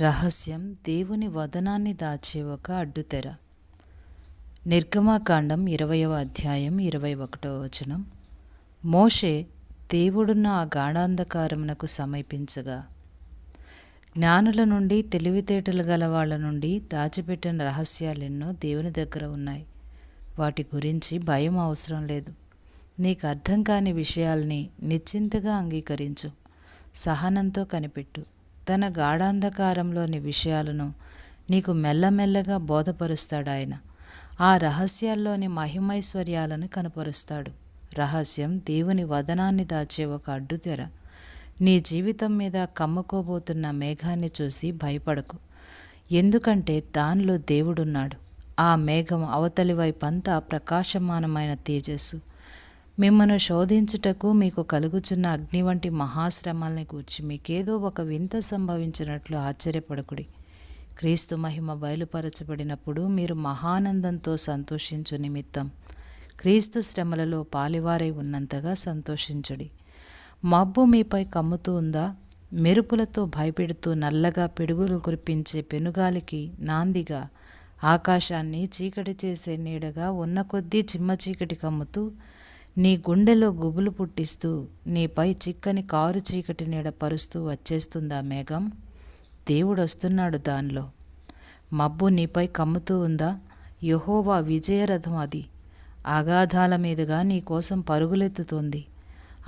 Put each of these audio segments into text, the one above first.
రహస్యం దేవుని వదనాన్ని దాచే ఒక అడ్డుతెర. నిర్గమాకాండం ఇరవయవ అధ్యాయం ఇరవై ఒకటవ వచనం. మోషే దేవుడున్న ఆ గాఢాంధకారమునకు సమీపించగా జ్ఞానుల నుండి తెలివితేటలు గల వాళ్ళ నుండి దాచిపెట్టిన రహస్యాలెన్నో దేవుని దగ్గర ఉన్నాయి. వాటి గురించి భయం అవసరం లేదు. నీకు అర్థం కాని విషయాల్ని నిశ్చింతగా అంగీకరించు. సహనంతో కనిపెట్టు. తన గాఢాంధకారంలోని విషయాలను నీకు మెల్లమెల్లగా బోధపరుస్తాడు ఆయన. ఆ రహస్యాల్లోని మహిమైశ్వర్యాలను కనపరుస్తాడు. రహస్యం దేవుని వదనాన్ని దాచే ఒక అడ్డుతెర. నీ జీవితం మీద కమ్ముకోబోతున్న మేఘాన్ని చూసి భయపడకు. ఎందుకంటే దానిలో దేవుడున్నాడు. ఆ మేఘం అవతలి వైపంతా ప్రకాశమానమైన తేజస్సు. మిమ్మను శోధించుటకు మీకు కలుగుచున్న అగ్ని వంటి మహాశ్రమాల్ని కూర్చి మీకేదో ఒక వింత సంభవించినట్లు ఆశ్చర్యపడకుడి. క్రీస్తు మహిమ బయలుపరచబడినప్పుడు మీరు మహానందంతో సంతోషించు నిమిత్తం క్రీస్తు శ్రమలలో పాలివారై ఉన్నంతగా సంతోషించుడి. మబ్బు మీపై కమ్ముతూ ఉందా? మెరుపులతో భయపెడుతూ నల్లగా పిడుగులు కురిపించే పెనుగాలికి నాందిగా ఆకాశాన్ని చీకటి చేసే నీడగా ఉన్న కొద్దీ చిమ్మ చీకటి కమ్ముతూ నీ గుండెలో గుబులు పుట్టిస్తూ నీపై చిక్కని కారు చీకటి నీడ పరుస్తూ వచ్చేస్తుందా మేఘం? దేవుడు వస్తున్నాడు దానిలో. మబ్బు నీపై కమ్ముతూ ఉందా? యహోవా విజయరథం అది. అగాధాల మీదుగా నీకోసం పరుగులెత్తుతోంది.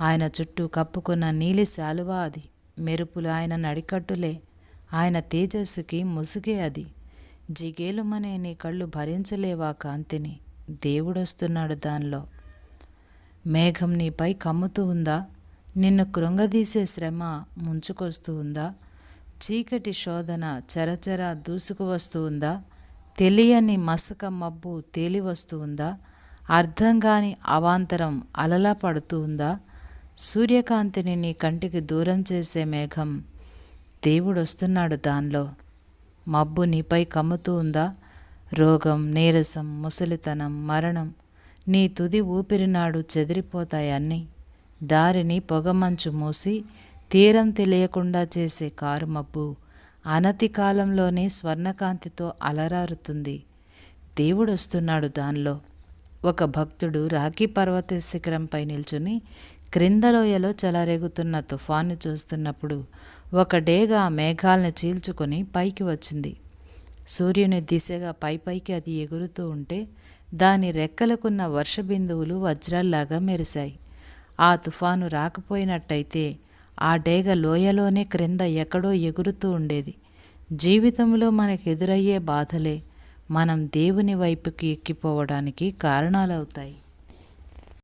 ఆయన చుట్టూ కప్పుకున్న నీలి శాలువా అది. మెరుపులు ఆయన నడికట్టులే. ఆయన తేజస్సుకి ముసుగే అది. జిగేలుమనే నీ కళ్ళు భరించలేవా కాంతిని? దేవుడొస్తున్నాడు దానిలో. మేఘం నీపై కమ్ముతూ ఉందా? నిన్ను కృంగదీసే శ్రమ ముంచుకొస్తూ ఉందా? చీకటి శోధన చరచర దూసుకు వస్తూ ఉందా? తెలియని మసక మబ్బు తేలి వస్తూ ఉందా? అర్థం కాని అవాంతరం అలలా పడుతూ ఉందా? సూర్యకాంతిని నీ కంటికి దూరం చేసే మేఘం దేవుడు వస్తున్నాడు దానిలో. మబ్బు నీపై కమ్ముతూ ఉందా? రోగం నీరసం ముసలితనం మరణం నీ తుది ఊపిరినాడు చెదిరిపోతాయన్నీ. దారిని పొగమంచు మూసి తీరం తెలియకుండా చేసే కారు మబ్బు అనతి కాలంలోనే స్వర్ణకాంతితో అలరారుతుంది. దేవుడు వస్తున్నాడు దానిలో. ఒక భక్తుడు రాఖీ పర్వత శిఖరంపై నిల్చుని క్రిందలోయలో చెలరేగుతున్న తుఫాను చూస్తున్నప్పుడు ఒక డేగ ఆ మేఘాలను చీల్చుకొని పైకి వచ్చింది. సూర్యుని దిశగా పై పైకి అది ఎగురుతూ ఉంటే దాని రెక్కలకున్న వర్షబిందువులు వజ్రాల్లాగా మెరిశాయి. ఆ తుఫాను రాకపోయినట్టయితే ఆ డేగ లోయలోనే క్రింద ఎక్కడో ఎగురుతూ ఉండేది. జీవితంలో మనకెదురయ్యే బాధలే మనం దేవుని వైపుకి ఎక్కిపోవడానికి కారణాలవుతాయి.